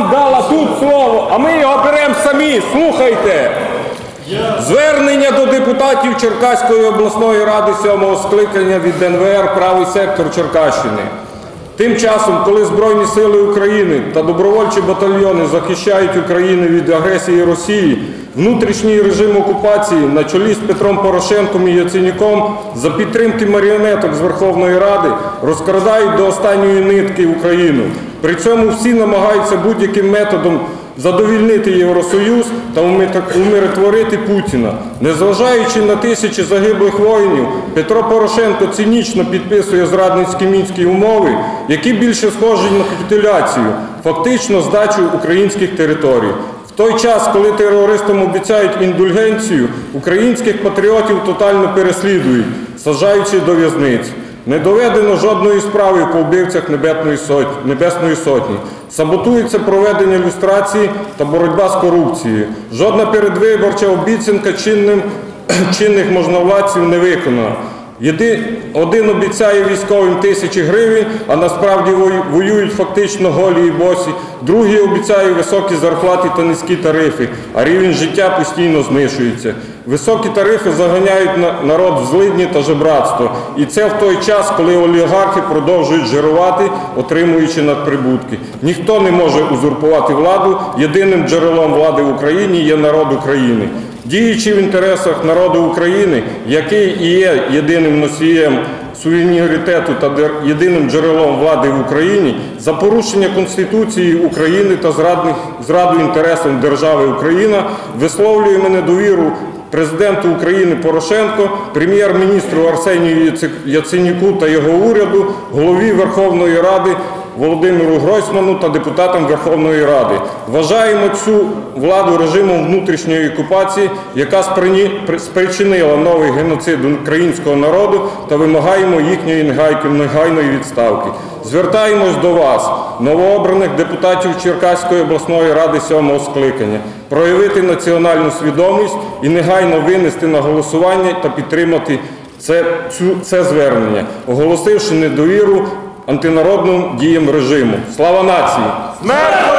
дала тут слово, а ми його беремо самі. Слухайте. Звернення до депутатів Черкаської обласної ради сьомого скликання від НВР правий сектор Черкащини. Тим часом, коли Збройні сили України та добровольчі батальйони захищають Україну від агресії Росії, внутрішній режим окупації на чолі з Петром Порошенком і Яценюком за підтримки маріонеток з Верховної Ради розкрадають до останньої нитки Україну. При цьому всі намагаються будь-яким методом задовільнити Євросоюз та умиротворити Путіна. Незважаючи на тисячі загиблих воїнів, Петро Порошенко цинічно підписує зрадницькі мінські умови, які більше схожі на капітуляцію, фактично здачу українських територій. В той час, коли терористам обіцяють індульгенцію, українських патріотів тотально переслідують, саджаючи до в'язниць. Не доведено жодної справи по вбивцях Небесної сотні. Саботується проведення люстрації та боротьба з корупцією. Жодна передвиборча обіцянка чинних можновладців не виконана. Один обіцяє військовим тисячі гривень, а насправді вою- воюють фактично голі і босі. Другий обіцяє високі зарплати та низькі тарифи, а рівень життя постійно знищується. Високі тарифи заганяють на- народ в злидні та жебратство. І це в той час, коли олігархи продовжують жирувати, отримуючи надприбутки. Ніхто не може узурпувати владу. Єдиним джерелом влади в Україні є народ України. Діючи в інтересах народу України, який і є єдиним носієм суверенітету та єдиним джерелом влади в Україні, за порушення Конституції України та зраду інтересам держави Україна висловлюємо недовіру президенту України Порошенко, прем'єр-міністру Арсенію Яценюку та його уряду, голові Верховної Ради Володимиру Гройсману та депутатам Верховної Ради. Вважаємо цю владу режимом внутрішньої окупації, яка спричинила новий геноцид українського народу та вимагаємо їхньої негайної відставки. Звертаємось до вас, новообраних депутатів Черкаської обласної ради сьомого скликання, проявити національну свідомість і негайно винести на голосування та підтримати це, це звернення, оголосивши недовіру антинародним діям режиму. Слава нації! Смерть